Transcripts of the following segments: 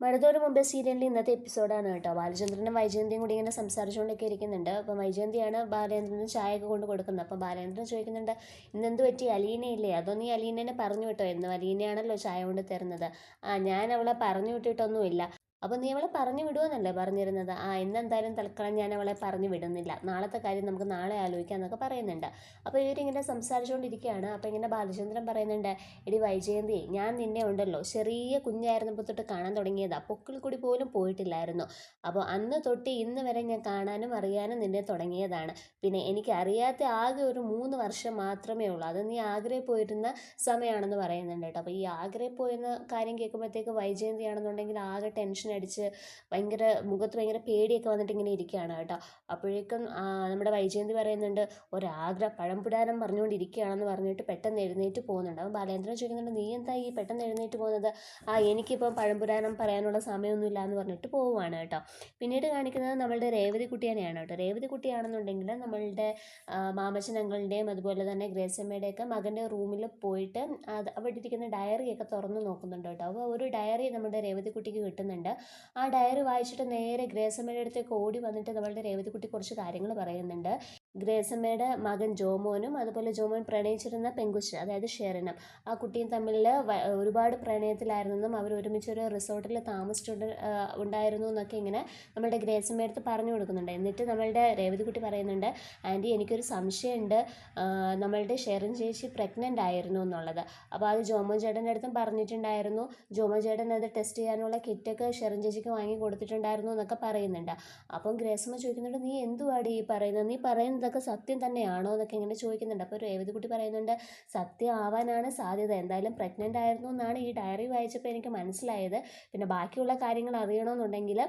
മഴതോറ് മുമ്പേ സീരിയലിൽ ഇന്നത്തെ എപ്പിസോഡാണ് കേട്ടോ. ബാലചന്ദ്രനും വൈജയന്തിയും കൂടി ഇങ്ങനെ സംസാരിച്ചുകൊണ്ടൊക്കെ ഇരിക്കുന്നുണ്ട്. അപ്പം വൈജയന്തിയാണ് ബാലേന്ദ്രന് ചായയൊക്കെ കൊണ്ട് കൊടുക്കുന്നത്. അപ്പോൾ ബാലേന്ദ്രൻ ചോദിക്കുന്നുണ്ട് ഇന്നെന്ത് പറ്റി? അലീനയില്ലേ? അതോ നീ അലീനനെ പറഞ്ഞു വിട്ടോ? എന്നും. അലീനയാണല്ലോ ചായ കൊണ്ട് തരുന്നത്. ആ ഞാൻ അവളെ പറഞ്ഞു വിട്ടിട്ടൊന്നുമില്ല. അപ്പോൾ നീ അവളെ പറഞ്ഞു വിടുമെന്നല്ലേ പറഞ്ഞിരുന്നത്? ആ ഇന്നെന്തായാലും തൽക്കാലം ഞാൻ അവളെ പറഞ്ഞു വിടുന്നില്ല. നാളത്തെ കാര്യം നമുക്ക് നാളെ ആലോചിക്കാം എന്നൊക്കെ പറയുന്നുണ്ട്. അപ്പോൾ ഇവരിങ്ങനെ സംസാരിച്ചുകൊണ്ടിരിക്കുകയാണ് അപ്പോൾ ഇങ്ങനെ ബാലചന്ദ്രൻ പറയുന്നുണ്ട് എടി വൈജയന്തി ഞാൻ നിന്നെ ഉണ്ടല്ലോ. ചെറിയ കുഞ്ഞായിരുന്നപ്പോൾ തൊട്ട് കാണാൻ തുടങ്ങിയതാ. പൊക്കിൽ കൂടി പോലും പോയിട്ടില്ലായിരുന്നു. അപ്പോൾ അന്ന് തൊട്ട് ഇന്ന് വരെ ഞാൻ കാണാനും അറിയാനും നിന്നെ തുടങ്ങിയതാണ്. പിന്നെ എനിക്ക് അറിയാത്ത ആകെ ഒരു മൂന്ന് വർഷം മാത്രമേ ഉള്ളൂ. അത് നീ ആഗ്രയിൽ പോയിരുന്ന സമയമാണെന്ന് പറയുന്നുണ്ട് കേട്ടോ. അപ്പോൾ ഈ ആഗ്രയിൽ പോയെന്ന കാര്യം കേൾക്കുമ്പോഴത്തേക്ക് വൈജയന്തി ആണെന്നുണ്ടെങ്കിൽ ആകെ ടെൻഷൻ അടിച്ച് ഭയങ്കര മുഖത്ത് ഭയങ്കര പേടിയൊക്കെ വന്നിട്ട് ഇങ്ങനെ ഇരിക്കുകയാണ് കേട്ടോ. അപ്പോഴേക്കും നമ്മുടെ വൈജയന്തി പറയുന്നുണ്ട് ഒരാഗ്ര പഴംപുരാനം പറഞ്ഞുകൊണ്ടിരിക്കുകയാണെന്ന് പറഞ്ഞിട്ട് പെട്ടെന്ന് എഴുന്നേറ്റ് പോകുന്നുണ്ട്. അപ്പം ബാലേന്ദ്രൻ ചോദിക്കുന്നുണ്ട് നീ എന്താ ഈ പെട്ടെന്ന് എഴുന്നേറ്റ് പോകുന്നത്? ആ എനിക്കിപ്പം പഴംപുരാണം പറയാനുള്ള സമയമൊന്നുമില്ല എന്ന് പറഞ്ഞിട്ട് പോവുകയാണ് കേട്ടോ. പിന്നീട് കാണിക്കുന്നത് നമ്മളുടെ രേവതി കുട്ടിയാനെയാണ് കേട്ടോ. രേവതി കുട്ടിയാണെന്നുണ്ടെങ്കിൽ നമ്മളുടെ മാമച്ചനങ്ങളുടെയും അതുപോലെ തന്നെ ഗ്രേസമ്മയുടെയൊക്കെ മകന്റെ റൂമിൽ പോയിട്ട് അത് അവിടെ ഇരിക്കുന്ന ഡയറിയൊക്കെ തുറന്ന് നോക്കുന്നുണ്ട് കേട്ടോ. അപ്പോൾ ഒരു ഡയറി നമ്മുടെ രേവതി കുട്ടിക്ക് കിട്ടുന്നുണ്ട്. ആ ഡയറി വായിച്ചിട്ട് നേരെ ഗ്രേസമ്മയുടെ അടുത്തേക്ക് ഓടി വന്നിട്ട് നമ്മളുടെ രേവതിക്കുട്ടി കുറച്ച് കാര്യങ്ങൾ പറയുന്നുണ്ട്. ഗ്രേസമ്മയുടെ മകൻ ജോമോനും അതുപോലെ ജോമോൻ പ്രണയിച്ചിരുന്ന പെങ്കുച്ച് അതായത് ഷെറിനും ആ കുട്ടിയും തമ്മിൽ ഒരുപാട് പ്രണയത്തിലായിരുന്നെന്നും അവർ ഒരുമിച്ച് ഒരു റിസോർട്ടിൽ താമസിച്ചിട്ട് ഉണ്ടായിരുന്നു എന്നൊക്കെ ഇങ്ങനെ നമ്മളുടെ ഗ്രേസമ്മയുടെ അടുത്ത് പറഞ്ഞു കൊടുക്കുന്നുണ്ട്. എന്നിട്ട് നമ്മളുടെ രേവതിക്കുട്ടി പറയുന്നുണ്ട് ആന്റി എനിക്കൊരു സംശയമുണ്ട്. നമ്മളുടെ ഷെറിൻ ചേച്ചി പ്രഗ്നന്റ് ആയിരുന്നു എന്നുള്ളത്. അപ്പോൾ അത് ജോമോൻ ചേട്ടന്റെ അടുത്തും പറഞ്ഞിട്ടുണ്ടായിരുന്നു. ജോമോൻ ചേട്ടൻ അത് ടെസ്റ്റ് ചെയ്യാനുള്ള കിറ്റൊക്കെ ഷെറിൻ ചേച്ചിക്ക് വാങ്ങി കൊടുത്തിട്ടുണ്ടായിരുന്നു എന്നൊക്കെ പറയുന്നുണ്ട്. അപ്പം ഗ്രേസമ്മ ചോദിക്കുന്നുണ്ട് നീ എന്തുവാടി ഈ പറയുന്നത്? നീ പറയുന്നതൊക്കെ സത്യം തന്നെയാണോ? എന്നൊക്കെ ഇങ്ങനെ ചോദിക്കുന്നുണ്ട്. അപ്പോൾ രേവതി കുട്ടി പറയുന്നുണ്ട് സത്യം ആവാനാണ് സാധ്യത. എന്തായാലും പ്രഗ്നന്റ് ആയിരുന്നു എന്നാണ് ഈ ഡയറി വായിച്ചപ്പോൾ എനിക്ക് മനസ്സിലായത്. പിന്നെ ബാക്കിയുള്ള കാര്യങ്ങൾ അറിയണമെന്നുണ്ടെങ്കിൽ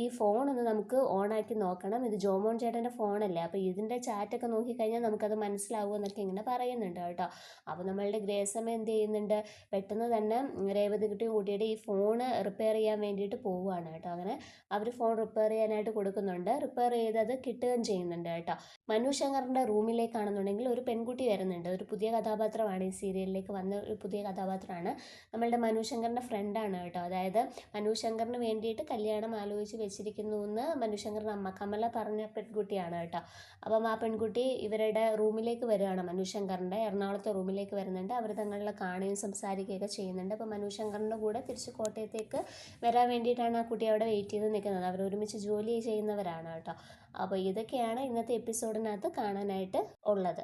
ഈ ഫോൺ ഒന്ന് നമുക്ക് ഓണാക്കി നോക്കണം. ഇത് ജോമോൻ ചേട്ടന്റെ ഫോണല്ലേ അപ്പോൾ ഇതിന്റെ ചാറ്റൊക്കെ നോക്കിക്കഴിഞ്ഞാൽ നമുക്കത് മനസ്സിലാവും എന്നൊക്കെ ഇങ്ങനെ പറയുന്നുണ്ട് കേട്ടോ. അപ്പോൾ നമ്മളുടെ ഗ്രേസമ്മ എന്ത് ചെയ്യുന്നുണ്ട്? പെട്ടെന്ന് തന്നെ രേവതി കുട്ടി കൂട്ടിയിട്ട് ഈ ഫോൺ റിപ്പയർ ചെയ്യാൻ വേണ്ടിയിട്ട് പോവുകയാണ് കേട്ടോ. അങ്ങനെ അവർ ഫോൺ റിപ്പയർ ചെയ്യാനായിട്ട് കൊടുക്കുന്നുണ്ട്. റിപ്പയർ ചെയ്തത് കിട്ടുകയും ചെയ്യുന്നുണ്ട് കേട്ടോ. മനു ശങ്കറിന്റെ റൂമിലേക്കാണെന്നുണ്ടെങ്കിൽ ഒരു പെൺകുട്ടി വരുന്നുണ്ട്. ഒരു പുതിയ കഥാപാത്രമാണ് ഈ സീരിയലിലേക്ക് വന്ന ഒരു പുതിയ കഥാപാത്രമാണ്. നമ്മളുടെ മനു ശങ്കറിന്റെ ഫ്രണ്ടാണ് കേട്ടോ. അതായത് മനു ശങ്കറിന് വേണ്ടിയിട്ട് കല്യാണം ആലോചിച്ച് വെച്ചിരിക്കുന്നു എന്ന് മനു ശങ്കറിന്റെ അമ്മ കമല പറഞ്ഞ പെൺകുട്ടിയാണ് കേട്ടോ. അപ്പം ആ പെൺകുട്ടി ഇവരുടെ റൂമിലേക്ക് വരികയാണ് മനു ശങ്കറിന്റെ എറണാകുളത്തെ റൂമിലേക്ക് വരുന്നുണ്ട്. അവർ തങ്ങളിൽ കാണുകയും സംസാരിക്കുകയൊക്കെ ചെയ്യുന്നുണ്ട്. അപ്പം മനു ശങ്കറിന്റെ കൂടെ തിരിച്ച് കോട്ടയത്തേക്ക് വരാൻ വേണ്ടിയിട്ടാണ് ആ കുട്ടി അവിടെ വെയിറ്റ് ചെയ്ത് നിൽക്കുന്നത് അവർ ഒരുമിച്ച് ജോലി ചെയ്യുന്നവരാണ് കേട്ടോ. അപ്പോൾ ഇതൊക്കെയാണ് ഇന്നത്തെ എപ്പിസോഡിനകത്ത് കാണാനായിട്ട് ഉള്ളത്.